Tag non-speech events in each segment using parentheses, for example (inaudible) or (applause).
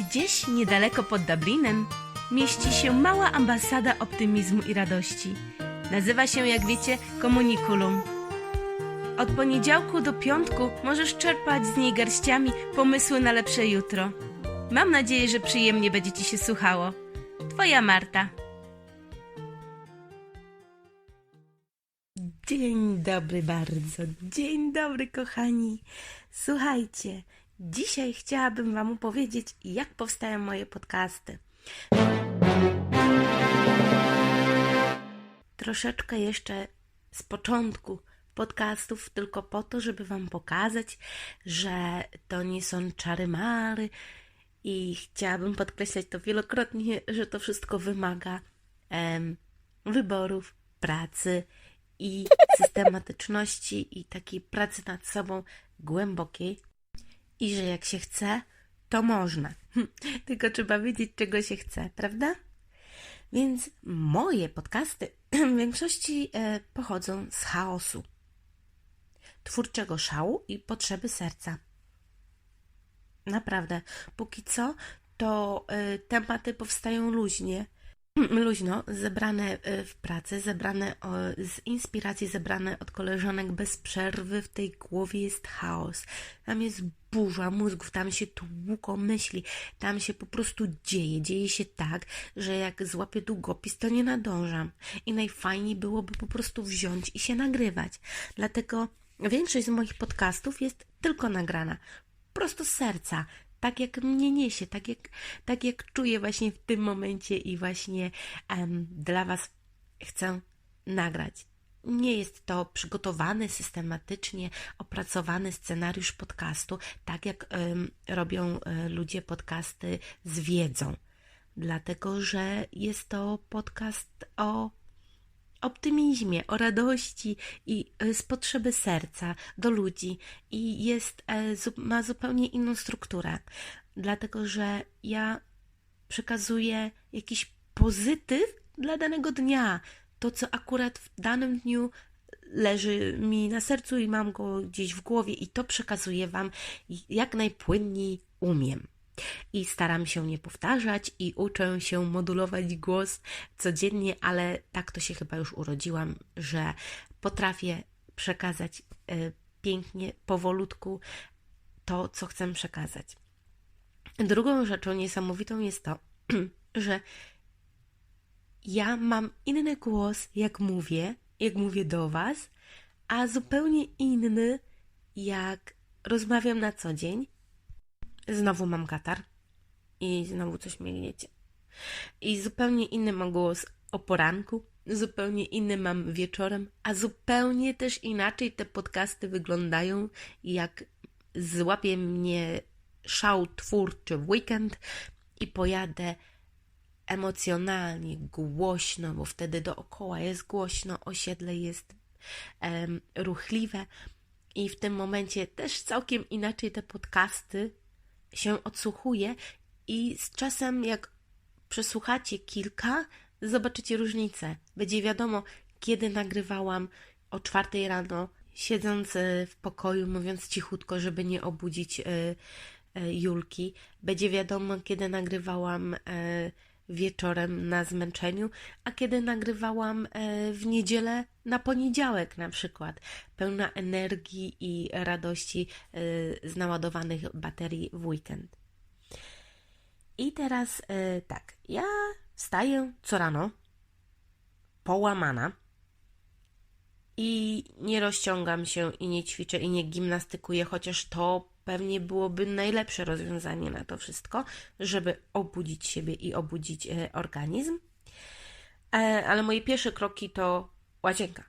Gdzieś niedaleko pod Dublinem mieści się mała ambasada optymizmu i radości. Nazywa się, jak wiecie, Komunikulum. Od poniedziałku do piątku możesz czerpać z niej garściami pomysły na lepsze jutro. Mam nadzieję, że przyjemnie będzie Ci się słuchało. Twoja Marta. Dzień dobry bardzo. Dzień dobry, kochani. Słuchajcie, dzisiaj chciałabym Wam opowiedzieć, jak powstają moje podcasty. Troszeczkę jeszcze z początku podcastów, tylko po to, żeby Wam pokazać, że to nie są czary mary i chciałabym podkreślać to wielokrotnie, że to wszystko wymaga em, wyborów, pracy i systematyczności i takiej pracy nad sobą głębokiej i że jak się chce, to można. (laughs) Tylko trzeba wiedzieć, czego się chce, prawda? Więc moje podcasty (clears throat) w większości e, pochodzą z chaosu, twórczego szału i potrzeby serca. Naprawdę, póki co, to e, tematy powstają luźnie, luźno, zebrane e, w pracy, zebrane z inspiracji, zebrane od koleżanek bez przerwy. W tej głowie jest chaos. Tam jest burza mózgów, tam się tłuko myśli, tam się po prostu dzieje. Dzieje się tak, że jak złapię długopis, to nie nadążam. I najfajniej byłoby po prostu wziąć i się nagrywać. Dlatego większość z moich podcastów jest tylko nagrana. Prosto z serca tak jak mnie niesie, tak jak, tak jak czuję właśnie w tym momencie i właśnie em, dla Was chcę nagrać. Nie jest to przygotowany systematycznie, opracowany scenariusz podcastu, tak jak em, robią e, ludzie podcasty z wiedzą. Dlatego, że jest to podcast o optymizmie, o radości i e, z potrzeby serca do ludzi. I jest, e, ma zupełnie inną strukturę, dlatego że ja przekazuję jakiś pozytyw dla danego dnia, to co akurat w danym dniu leży mi na sercu i mam go gdzieś w głowie i to przekazuję Wam jak najpłynniej umiem i staram się nie powtarzać i uczę się modulować głos codziennie, ale tak to się chyba już urodziłam, że potrafię przekazać e, pięknie, powolutku to, co chcę przekazać. Drugą rzeczą niesamowitą jest to, (clears throat) że ja mam inny głos, jak mówię, jak mówię do Was, a zupełnie inny, jak rozmawiam na co dzień. Znowu mam katar i znowu coś mieliecie. I zupełnie inny mam głos o poranku, zupełnie inny mam wieczorem, a zupełnie też inaczej te podcasty wyglądają, jak złapie mnie szał twórczy w weekend i pojadę emocjonalnie, głośno, bo wtedy dookoła jest głośno, osiedle jest ruchliwe i w tym momencie też całkiem inaczej te podcasty się odsłuchuje i z czasem jak przesłuchacie kilka, zobaczycie różnicę. Będzie wiadomo, kiedy nagrywałam o czwartej rano, siedząc e, w pokoju, mówiąc cichutko, żeby nie obudzić e, e, Julki. Będzie wiadomo, kiedy nagrywałam wieczorem na zmęczeniu, a kiedy nagrywałam e, w niedzielę na poniedziałek na przykład, pełna energii i radości e, z naładowanych baterii w weekend. I teraz e, tak, ja wstaję co rano, połamana i nie rozciągam się i nie ćwiczę i nie gimnastykuję, chociaż to pewnie byłoby najlepsze rozwiązanie na to wszystko, żeby obudzić siebie i obudzić e, organizm. E, ale moje pierwsze kroki to łazienka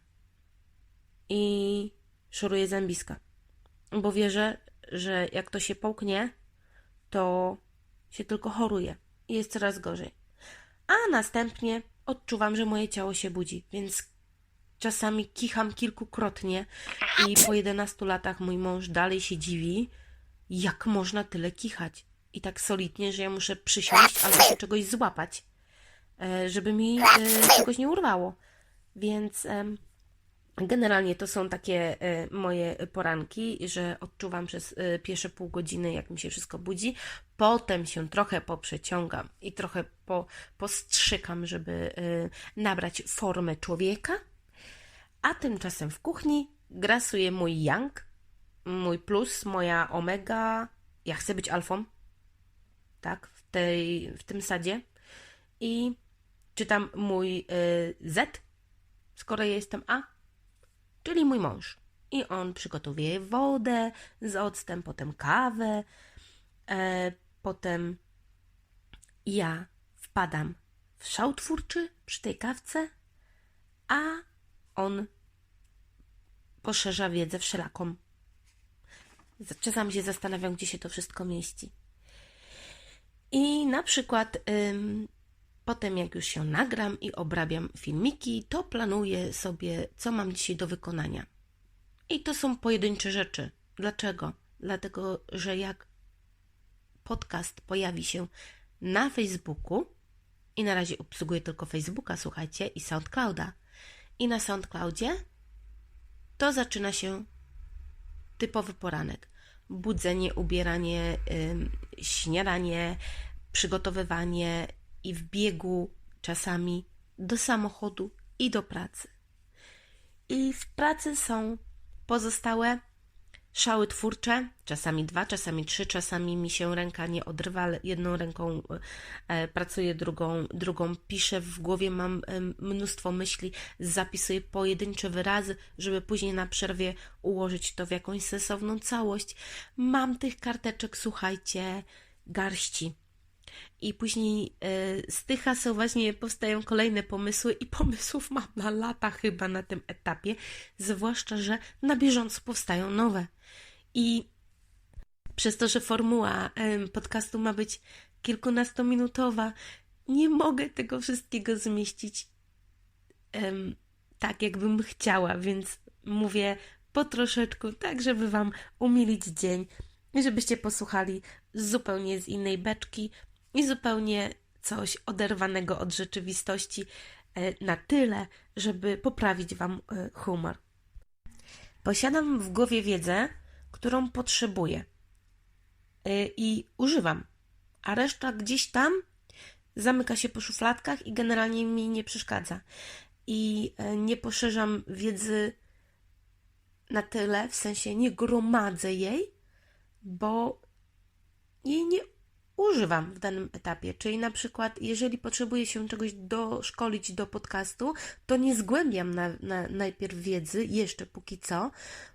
i szoruję zębiska, bo wierzę, że jak to się połknie, to się tylko choruje i jest coraz gorzej. A następnie odczuwam, że moje ciało się budzi, więc czasami kicham kilkukrotnie i po 11 latach mój mąż dalej się dziwi, jak można tyle kichać. I tak solidnie, że ja muszę przysiąść albo się czegoś złapać, e, żeby mi e, czegoś nie urwało. Więc Generalnie to są takie e, moje poranki, że odczuwam przez pierwsze pół godziny, jak mi się wszystko budzi. Potem się trochę poprzeciągam i trochę po, postrzykam, żeby nabrać formę człowieka. A tymczasem w kuchni grasuje mój yang, mój plus, moja omega. Ja chcę być alfą, tak, w, tej, w tym sadzie. I czytam mój Z, skoro ja jestem A czyli mój mąż. I on przygotowuje wodę z octem, potem kawę, e, potem ja wpadam w szał twórczy przy tej kawce, a on poszerza wiedzę wszelaką. Czasami się zastanawiam, gdzie się to wszystko mieści. I na przykład ym, Potem, jak już się nagram i obrabiam filmiki, to planuję sobie, co mam dzisiaj do wykonania. I to są pojedyncze rzeczy. Dlaczego? Dlatego, że jak podcast pojawi się na Facebooku, i na razie obsługuję tylko Facebooka, słuchajcie, i SoundClouda, i na SoundCloudzie, to zaczyna się typowy poranek. Budzenie, ubieranie, śniadanie, przygotowywanie i w biegu czasami do samochodu i do pracy. I w pracy są pozostałe szały twórcze, czasami dwa, czasami trzy, czasami mi się ręka nie odrywa, jedną ręką e, pracuję, drugą, drugą piszę, w głowie mam e, mnóstwo myśli, zapisuję pojedyncze wyrazy, żeby później na przerwie ułożyć to w jakąś sensowną całość. Mam tych karteczek, słuchajcie, garści i później e, z tych haseł właśnie powstają kolejne pomysły i (laughs) pomysłów mam na lata chyba na tym etapie, zwłaszcza, że na bieżąco powstają nowe. I przez to, że formuła podcastu ma być kilkunastominutowa, nie mogę tego wszystkiego zmieścić tak, jakbym chciała, więc mówię po troszeczku, tak żeby Wam umilić dzień, żebyście posłuchali zupełnie z innej beczki, i zupełnie coś oderwanego od rzeczywistości e, na tyle, żeby poprawić Wam e, humor. Posiadam w głowie wiedzę, którą potrzebuję e, i używam, a reszta gdzieś tam zamyka się po szufladkach i generalnie mi nie przeszkadza. I nie poszerzam wiedzy na tyle, w sensie nie gromadzę jej, bo jej nie używam w danym etapie. Czyli na przykład, jeżeli potrzebuję się czegoś doszkolić do podcastu, to nie zgłębiam na, na, najpierw wiedzy, jeszcze póki co,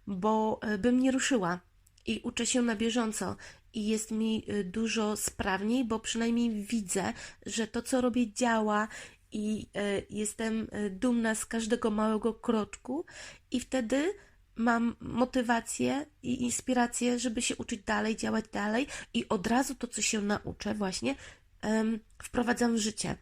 bo e, bym nie ruszyła i uczę się na bieżąco. I jest mi e, dużo sprawniej, bo przynajmniej widzę, że to, co robię, działa i y, jestem dumna z każdego małego kroczku, i wtedy mam motywację i inspirację, żeby się uczyć dalej, działać dalej i od razu to, co się nauczę, właśnie um, wprowadzam w życie.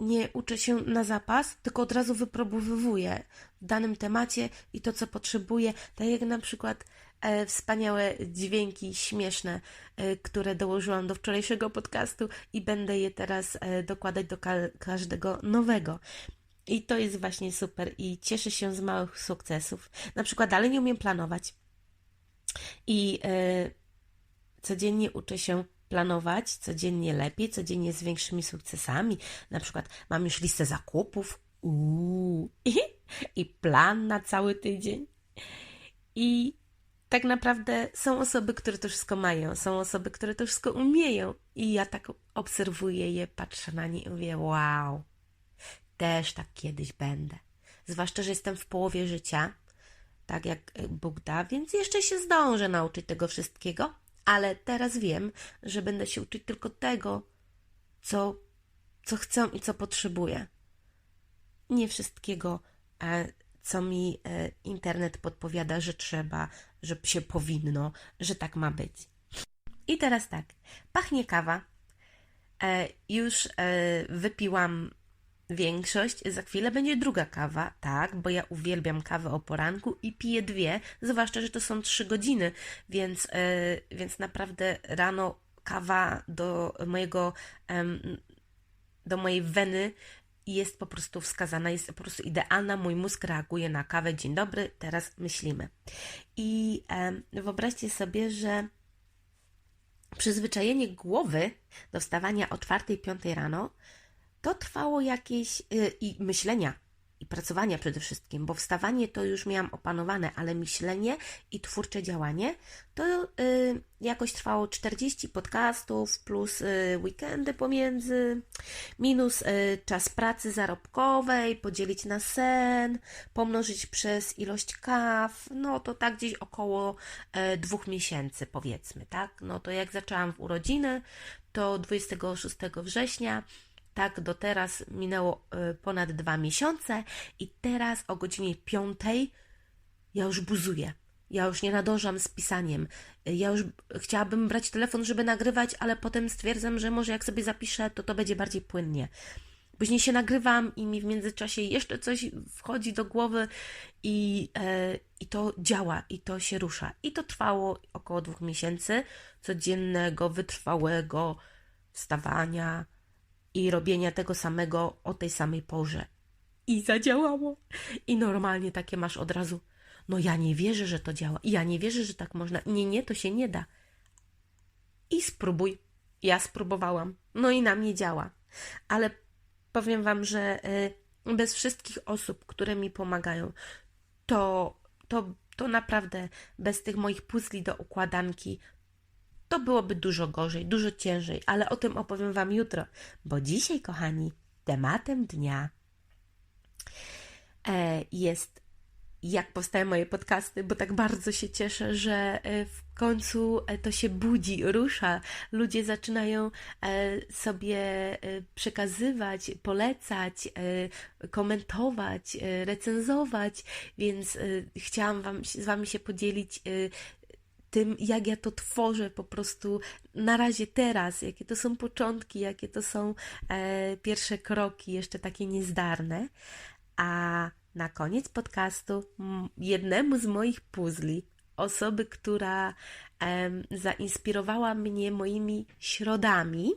Nie uczę się na zapas, tylko od razu wypróbowuję w danym temacie i to, co potrzebuję. Tak jak na przykład e, wspaniałe dźwięki śmieszne, e, które dołożyłam do wczorajszego podcastu i będę je teraz e, dokładać do ka każdego nowego. I to jest właśnie super i cieszę się z małych sukcesów. Na przykład dalej nie umiem planować. I e, codziennie uczę się planować, codziennie lepiej, codziennie z większymi sukcesami. Na przykład mam już listę zakupów uuu, i, (laughs) i plan na cały tydzień. I tak naprawdę są osoby, które to wszystko mają, są osoby, które to wszystko umieją. I ja tak obserwuję je, patrzę na nie i mówię: Wow, też tak kiedyś będę. Zwłaszcza, że jestem w połowie życia, tak jak e, Bóg da, więc jeszcze się zdążę nauczyć tego wszystkiego, ale teraz wiem, że będę się uczyć tylko tego, co, co chcę i co potrzebuję. Nie wszystkiego, e, co mi e, internet podpowiada, że trzeba, że się powinno, że tak ma być. I teraz tak, pachnie kawa. Już wypiłam większość. Za chwilę będzie druga kawa, tak, bo ja uwielbiam kawę o poranku i piję dwie, zwłaszcza, że to są trzy godziny, więc, yy, więc naprawdę rano kawa do mojego, do mojej weny jest po prostu wskazana, jest po prostu idealna. Mój mózg reaguje na kawę. Dzień dobry, teraz myślimy. I wyobraźcie sobie, że przyzwyczajenie głowy do wstawania o 4-5 rano to trwało jakieś yy, i myślenia i pracowania przede wszystkim, bo wstawanie to już miałam opanowane, ale myślenie i twórcze działanie to y, jakoś trwało 40 podcastów plus y, weekendy pomiędzy, minus y, czas pracy zarobkowej, podzielić na sen, pomnożyć przez ilość kaw, no to tak gdzieś około y, dwóch miesięcy powiedzmy, tak? No to jak zaczęłam w urodziny, to 26 września tak, do teraz minęło y, ponad dwa miesiące i teraz o godzinie piątej ja już buzuję. Ja już nie nadążam z pisaniem. Ja już chciałabym brać telefon, żeby nagrywać, ale potem stwierdzam, że może jak sobie zapiszę, to to będzie bardziej płynnie. Później się nagrywam i mi w międzyczasie jeszcze coś wchodzi do głowy i, e, i to działa, i to się rusza. I to trwało około dwóch miesięcy codziennego, wytrwałego wstawania, i robienia tego samego o tej samej porze. I zadziałało. I normalnie takie masz od razu. No ja nie wierzę, że to działa. Ja nie wierzę, że tak można. Nie, nie, to się nie da. I spróbuj. Ja spróbowałam. No i na mnie działa. Ale powiem Wam, że y, bez wszystkich osób, które mi pomagają, to, to, to naprawdę bez tych moich puzli do układanki, to byłoby dużo gorzej, dużo ciężej, ale o tym opowiem Wam jutro, bo dzisiaj, kochani, tematem dnia e, jest jak powstają moje podcasty, bo tak bardzo się cieszę, że e, w końcu e, to się budzi, rusza. Ludzie zaczynają sobie przekazywać, polecać, komentować, recenzować, więc chciałam wam, z Wami się podzielić tym, jak ja to tworzę po prostu na razie teraz, jakie to są początki, jakie to są e, pierwsze kroki, jeszcze takie niezdarne. A na koniec podcastu jednemu z moich puzli, osoby, która e, zainspirowała mnie moimi środami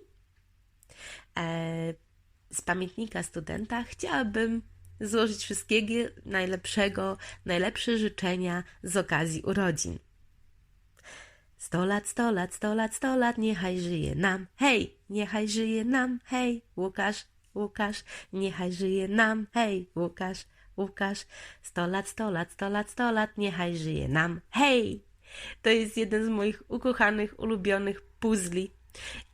e, z pamiętnika studenta, chciałabym złożyć wszystkiego najlepszego, najlepsze życzenia z okazji urodzin. Sto lat, sto lat, sto lat, sto lat, niechaj żyje nam, hej, niechaj żyje nam, hej, Łukasz, Łukasz, niechaj żyje nam, hej, Łukasz, Łukasz, sto lat, sto lat, sto lat, sto lat, niechaj żyje nam, hej! To jest jeden z moich ukochanych, ulubionych puzli.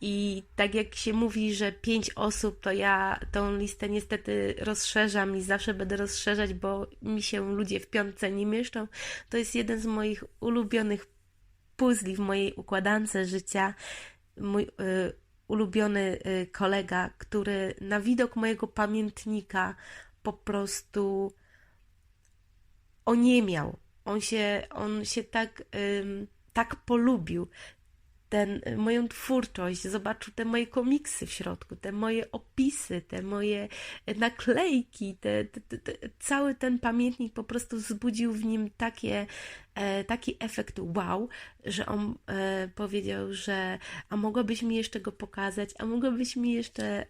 I tak jak się mówi, że pięć osób, to ja tą listę niestety rozszerzam i zawsze będę rozszerzać, bo mi się ludzie w piątce nie mieszczą. To jest jeden z moich ulubionych puzli w mojej układance życia. Mój y, ulubiony y, kolega, który na widok mojego pamiętnika po prostu oniemiał. On się, on się tak, y, tak polubił, ten, moją twórczość, zobaczył te moje komiksy w środku, te moje opisy, te moje naklejki, te, te, te, cały ten pamiętnik po prostu wzbudził w nim takie, e, taki efekt wow, że on e, powiedział, że a mogłabyś mi jeszcze go pokazać, a mogłabyś mi jeszcze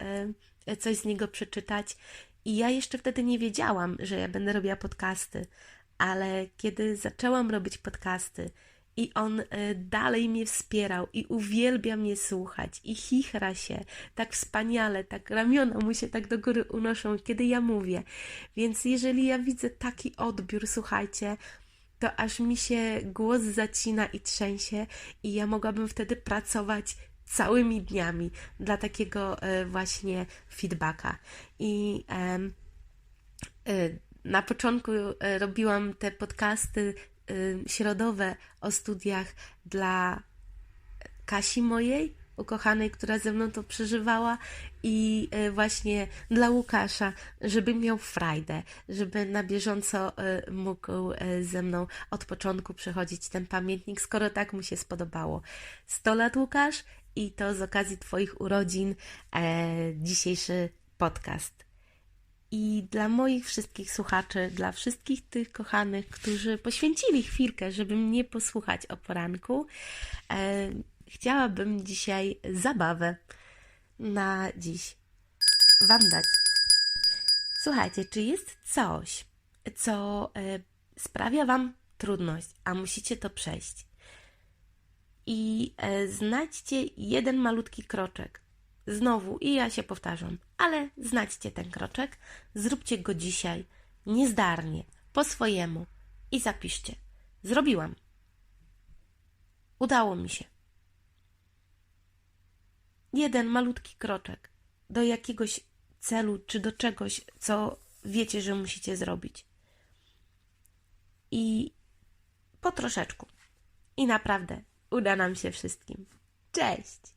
e, coś z niego przeczytać. I ja jeszcze wtedy nie wiedziałam, że ja będę robiła podcasty, ale kiedy zaczęłam robić podcasty, i on e, dalej mnie wspierał i uwielbia mnie słuchać i chichra się tak wspaniale, tak ramiona mu się tak do góry unoszą, kiedy ja mówię. Więc jeżeli ja widzę taki odbiór, słuchajcie, to aż mi się głos zacina i trzęsie i ja mogłabym wtedy pracować całymi dniami dla takiego e, właśnie feedbacka. I e, na początku robiłam te podcasty środowe o studiach dla Kasi mojej, ukochanej, która ze mną to przeżywała i y, właśnie dla Łukasza, żeby miał frajdę, żeby na bieżąco y, mógł ze mną od początku przechodzić ten pamiętnik, skoro tak mu się spodobało. 100 lat Łukasz i to z okazji Twoich urodzin e, dzisiejszy podcast. I dla moich wszystkich słuchaczy, dla wszystkich tych kochanych, którzy poświęcili chwilkę, żeby mnie posłuchać o poranku, e, chciałabym dzisiaj zabawę na dziś Wam dać. Słuchajcie, czy jest coś, co e, sprawia Wam trudność, a musicie to przejść? I e, znajdźcie jeden malutki kroczek. Znowu, i ja się powtarzam, ale znajdźcie ten kroczek, zróbcie go dzisiaj niezdarnie, po swojemu i zapiszcie. Zrobiłam. Udało mi się. Jeden malutki kroczek do jakiegoś celu czy do czegoś, co wiecie, że musicie zrobić. I po troszeczku. I naprawdę uda nam się wszystkim. Cześć!